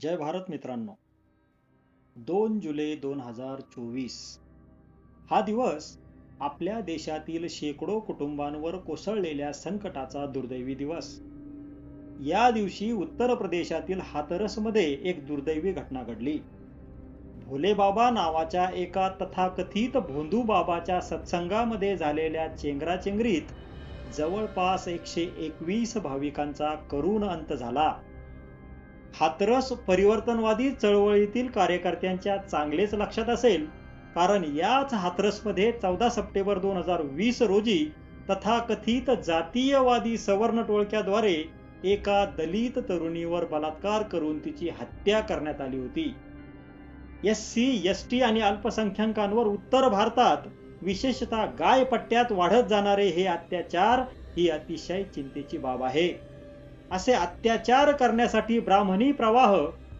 जय भारत मित्रांनो. दोन जुलै दोन हजार चोवीस. हा दिवस आपल्या देशातील शेकडो कुटुंबांवर कोसळलेल्या संकटाचा दुर्दैवी दिवस. या दिवशी उत्तर प्रदेशातील हातरसमध्ये एक दुर्दैवी घटना घडली. भोलेबाबा नावाच्या एका तथाकथित भोंदू बाबाच्या सत्संगामध्ये झालेल्या चेंगराचेंगरीत जवळपास एकशे एकवीस भाविकांचा करुण अंत झाला. हातरस परिवर्तनवादी चळवळीतील कार्यकर्त्यांच्या चांगलेच लक्षात असेल कारण याच हातरसमध्ये चौदा सप्टेंबर दोन हजार वीस रोजी तथाकथित जातीयवादी सवर्ण टोळक्याद्वारे एका दलित तरुणीवर बलात्कार करून तिची हत्या करण्यात आली होती. एस सी एस टी आणि अल्पसंख्याकांवर उत्तर भारतात विशेषतः गाय पट्ट्यात वाढत जाणारे हे अत्याचार ही अतिशय चिंतेची बाब आहे. असे अत्याचार करण्यासाठी ब्राह्मणी प्रवाह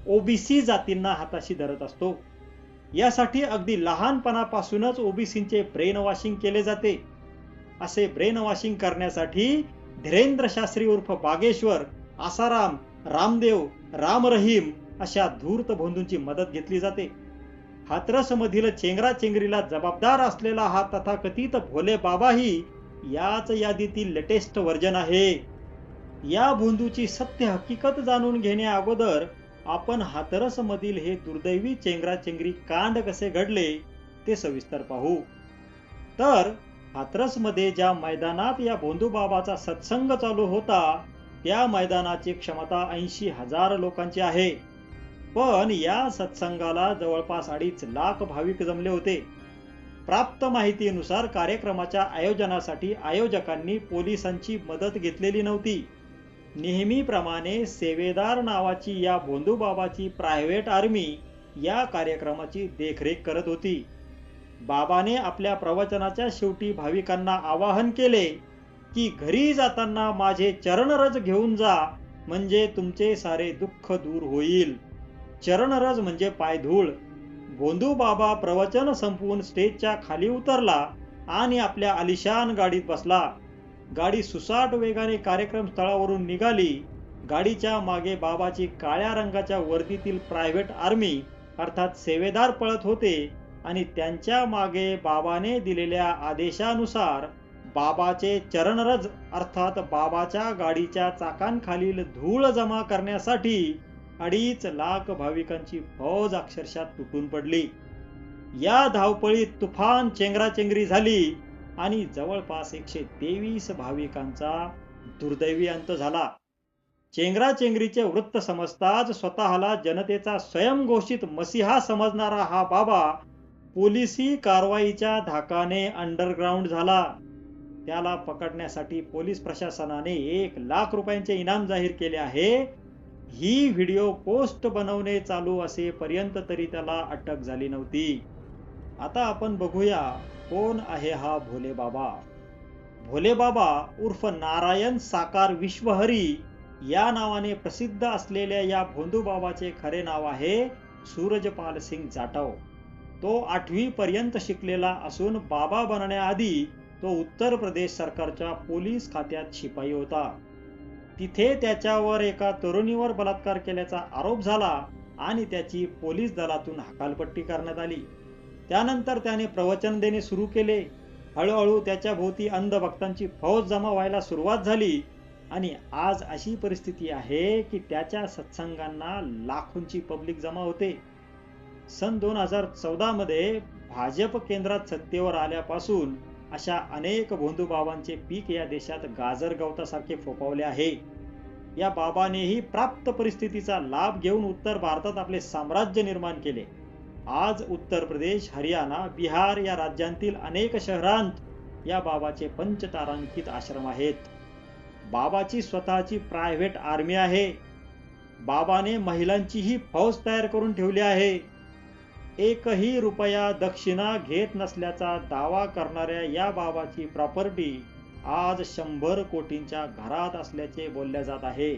ओबीसी जातींना हाताशी धरत असतो. यासाठी अगदी लहानपणापासूनच ओबीसींचे ब्रेन वॉशिंग केले जाते. असे ब्रेन वॉशिंग करण्यासाठी धीरेंद्र शास्त्री उर्फ बागेश्वर आसाराम रामदेव राम रहीम अशा धूर्त भोंदूंची मदत घेतली जाते. हातरसमधील चेंगराचेंगरीला चेंगरा चेंगरीला जबाबदार असलेला हा तथाकथित भोले बाबाही याच यादीतील लेटेस्ट व्हर्जन आहे. या भोंदूची सत्य हकीकत जाणून घेण्या अगोदर आपण हातरस मधील हे दुर्दैवी चेंगराचेंगरी कांड कसे घडले ते सविस्तर पाहू. तर हातरसमध्ये ज्या मैदानात या बोंदूबाबाचा सत्संग चालू होता त्या मैदानाची क्षमता ऐंशी हजार लोकांची आहे. पण या सत्संगाला जवळपास अडीच लाख भाविक जमले होते. प्राप्त माहितीनुसार कार्यक्रमाच्या आयोजनासाठी आयोजकांनी पोलिसांची मदत घेतलेली नव्हती. नेहमीप्रमाणे सेवेदार नावाची या भोंदूबाबाची प्रायव्हेट आर्मी या कार्यक्रमाची देखरेख करत होती. बाबाने आपल्या प्रवचनाच्या शेवटी भाविकांना आवाहन केले की घरी जाताना माझे चरणरज घेऊन जा म्हणजे तुमचे सारे दुःख दूर होईल. चरणरज म्हणजे पायधूळ भोंदू बाबा प्रवचन संपवून स्टेजच्या खाली उतरला आणि आपल्या आलिशान गाडीत बसला. गाडी सुसाट वेगाने कार्यक्रम स्थळावरून निघाली. गाडीच्या मागे बाबाची काळ्या रंगाच्या वर्दीतील प्रायव्हेट आर्मी अर्थात सेवेदार पळत होते आणि त्यांच्या मागे बाबाने दिलेल्या आदेशानुसार बाबाचे चरणरज अर्थात बाबाच्या गाडीच्या चाकांखालील धूळ जमा करण्यासाठी अडीच लाख भाविकांची फौज अक्षरशः तुटून पडली. या धावपळीत तुफान चेंगराचेंगरी झाली. आणि जवळपास एकशे तेवीस भाविकांचा दुर्दैवी अंत झाला. चेंगराचेंगरीचे वृत्त समजताच स्वतःला जनतेचा स्वयंघोषित मसिहा समजणारा हा बाबा पोलिसी कारवाईच्या धाकाने अंडरग्राऊंड झाला. त्याला पकडण्यासाठी पोलीस प्रशासनाने एक लाख रुपयांचे इनाम जाहीर केले आहे. ही व्हिडिओ पोस्ट बनवणे चालू असेपर्यंत तरी त्याला अटक झाली नव्हती. आता आपण बघूया कोण आहे हा भोले बाबा? भोले बाबा उर्फ नारायण साकार विश्वहरी या नावाने प्रसिद्ध असलेल्या या भोंदू बाबाचे खरे नाव आहे सूरजपाल सिंग जाटव. तो आठवी पर्यंत शिकलेला असून बाबा बनण्याआधी तो उत्तर प्रदेश सरकारच्या पोलीस खात्यात शिपाई होता. तिथे त्याच्यावर एका तरुणीवर बलात्कार केल्याचा आरोप झाला आणि त्याची पोलीस दलातून हकालपट्टी करण्यात आली. त्यानंतर त्याने प्रवचन देणे सुरू केले. हळूहळू त्याच्या भोवती अंधभक्तांची फौज जमा व्हायला सुरुवात झाली. आणि आज अशी परिस्थिती आहे की त्याच्या सत्संगांना लाखोंची पब्लिक जमा होते. सन दोन हजार चौदा मध्ये भाजप केंद्रात सत्तेवर आल्यापासून अशा अनेक भोंदूबाबांचे पीक या देशात गाजर गवतासारखे फोपावले आहे. या बाबानेही प्राप्त परिस्थितीचा लाभ घेऊन उत्तर भारतात आपले साम्राज्य निर्माण केले. आज उत्तर प्रदेश हरियाणा बिहार या राज्यांतील अनेक शहरांत या बाबाचे पंचतारांकित आश्रम आहेत. बाबाची स्वतःची प्रायव्हेट आर्मी आहे. बाबाने महिलांचीही फौज तयार करून ठेवली आहे. एकही रुपया दक्षिणा घेत नसल्याचा दावा करणाऱ्या या बाबाची प्रॉपर्टी आज शंभर कोटींच्या घरात असल्याचे बोलले जात आहे.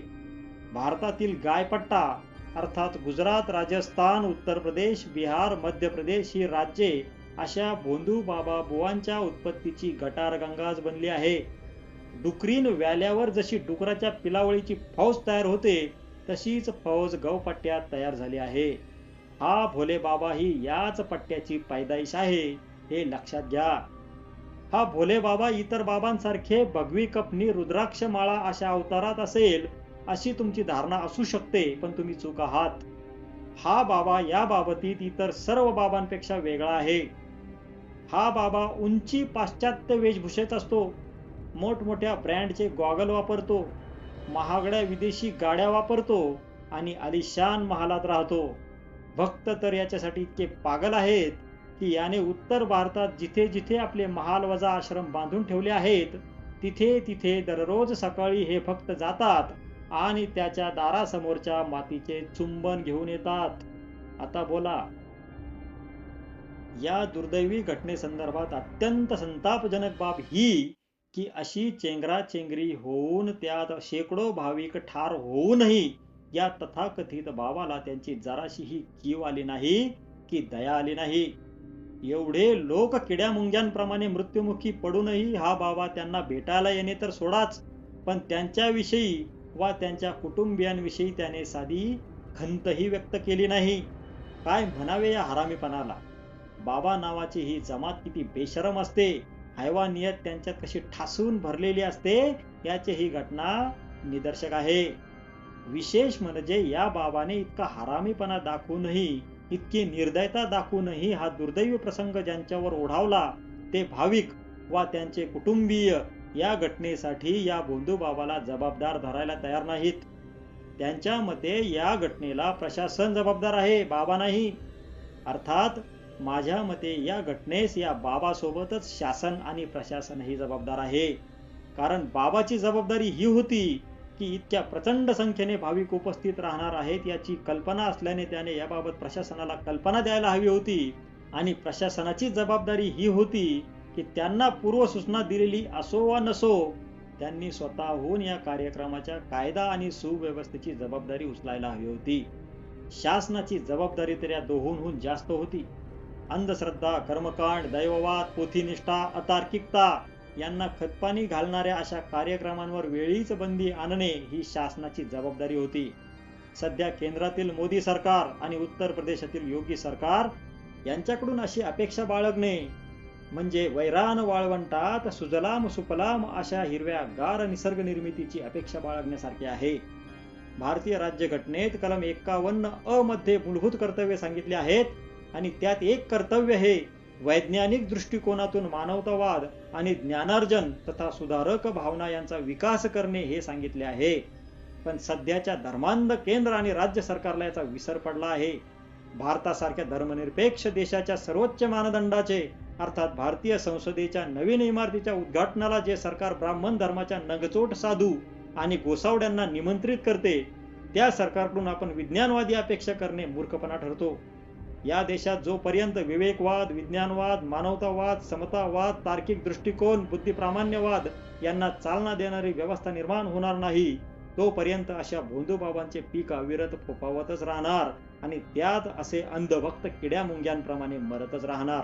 भारतातील गायपट्टा अर्थात गुजरात राजस्थान उत्तर प्रदेश बिहार मध्य प्रदेश ही राज्ये अशा भोंदू बाबा बुवांच्या उत्पत्तीची गटार गंगाज बनली आहे. डुकरीन व्याल्यावर जशी डुकराच्या पिलावळीची फौज तयार होते तशीच फौज गौपट्ट्यात तयार झाली आहे. हा भोले बाबा ही याच पट्ट्याची पैदाइश आहे हे लक्षात घ्या. हा भोले बाबा इतर बाबांसारखे भगवी कपनी रुद्राक्ष माळा अशा अवतारात असेल अशी तुमची धारणा असू शकते पण तुम्ही चूक आहात. हा बाबा या बाबतीत इतर सर्व बाबांपेक्षा वेगळा आहे. हा बाबा उंची पाश्चात्य वेशभूषेत असतो. मोठमोठ्या ब्रँडचे गॉगल वापरतो. महागड्या विदेशी गाड्या वापरतो आणि आलिशान महालात राहतो. भक्त तर याच्यासाठी इतके पागल आहेत की याने उत्तर भारतात जिथे जिथे आपले महाल वजा आश्रम बांधून ठेवले आहेत तिथे तिथे दररोज सकाळी हे भक्त जातात. आणि त्याच्या दारासमोरच्या मातीचे चुंबन घेऊन येतात. आता बोला. या दुर्दैवी घटनेसंदर्भात अत्यंत संतापजनक बाब ही की अशी चेंगरा चेंगरी होऊन त्यात शेकडो भाविक ठार होऊनही या तथाकथित बाबाला त्यांची जराशीही कीव आली नाही की दया आली नाही. एवढे लोक किड्या मुंग्यांप्रमाणे मृत्युमुखी पडूनही हा बाबा त्यांना भेटायला येणे तर सोडाच पण त्यांच्याविषयी वा त्यांच्या कुटुंबियांविषयी त्याने साधी खंतही व्यक्त केली नाही. काय म्हणावे या हरामीपणाला? बाबा नावाची ही जमात किती बेशरम असते. हैवानियत त्यांच्यात कशी ठासून भरलेली असते याची ही घटना निदर्शक आहे. विशेष म्हणजे या बाबाने इतका हरामीपणा दाखवूनही इतकी निर्दयता दाखवूनही हा दुर्दैवी प्रसंग ज्यांच्यावर ओढावला ते भाविक वा त्यांचे कुटुंबीय या घटनेसाठी या बोंदूबाबाला जबाबदार धरायला तयार नाहीत. त्यांच्या मते या घटनेला प्रशासन जबाबदार आहे बाबा नाही. अर्थात माझ्या मते या घटनेस या बाबासोबतच शासन आणि प्रशासनही जबाबदार आहे. कारण बाबाची जबाबदारी ही होती की इतक्या प्रचंड संख्येने भाविक उपस्थित राहणार आहेत याची कल्पना असल्याने त्याने याबाबत प्रशासनाला कल्पना द्यायला हवी होती. आणि प्रशासनाची जबाबदारी ही होती की त्यांना पूर्वसूचना दिलेली असो वा नसो त्यांनी स्वतःहून या कार्यक्रमाच्या कायदा आणि सुव्यवस्थेची जबाबदारी उचलायला हवी होती. शासनाची जबाबदारी तर या दोहूनहून जास्त होती. अंधश्रद्धा कर्मकांड दैववाद पोथीनिष्ठा अतार्किकता यांना खतपाणी घालणाऱ्या अशा कार्यक्रमांवर वेळीच बंदी आणणे ही शासनाची जबाबदारी होती. सध्या केंद्रातील मोदी सरकार आणि उत्तर प्रदेशातील योगी सरकार यांच्याकडून अशी अपेक्षा बाळगणे म्हणजे वैरान वाळवंटात सुजलाम सुपलाम अशा हिरव्या गार निसर्ग निर्मितीची अपेक्षा बाळगण्यासारखी आहे. भारतीय राज्यघटनेत कलम एकावन्न अ मध्ये मूलभूत कर्तव्य सांगितले आहेत आणि त्यात एक कर्तव्य हे वैज्ञानिक दृष्टिकोनातून मानवतावाद आणि ज्ञानार्जन तथा सुधारक भावना यांचा विकास करणे हे सांगितले आहे. पण सध्याच्या धर्मांध केंद्र आणि राज्य सरकारला याचा विसर पडला आहे. भारतासारख्या धर्मनिरपेक्ष देशाच्या सर्वोच्च मानदंडाचे अर्थात भारतीय संसदेच्या नवीन इमारतीच्या उद्घाटनाला जे सरकार ब्राह्मण धर्माच्या नगचोट साधू आणि गोसावड्यांना निमंत्रित करते त्या सरकारकडून आपण विज्ञानवादी अपेक्षा करणे मूर्खपणा ठरतो. या देशात जोपर्यंत विवेकवाद विज्ञानवाद मानवतावाद समतावाद तार्किक दृष्टिकोन बुद्धिप्रामाण्यवाद यांना चालना देणारी व्यवस्था निर्माण होणार नाही तोपर्यंत अशा भोंदूबाबांचे पीक अविरत फोपावतच राहणार आणि त्यात असे अंधभक्त किड्या मुंग्यांप्रमाणे मरतच राहणार.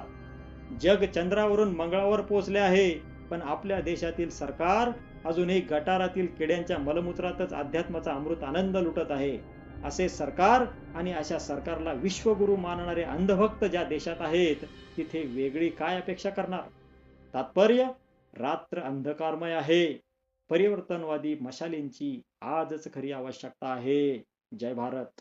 जग चंद्रावरून मंगळावर पोचले आहे. पण आपल्या देशातील सरकार अजूनही गटारातील किड्यांच्या मलमूत्रातच अध्यात्माचा अमृत आनंद लुटत आहे. असे सरकार आणि अशा सरकारला विश्वगुरु मानणारे अंधभक्त ज्या देशात आहेत तिथे वेगळी काय अपेक्षा करणार? तात्पर्य रात्र अंधकारमय आहे. परिवर्तनवादी मशालींची आजच खरी आवश्यकता आहे. जय भारत.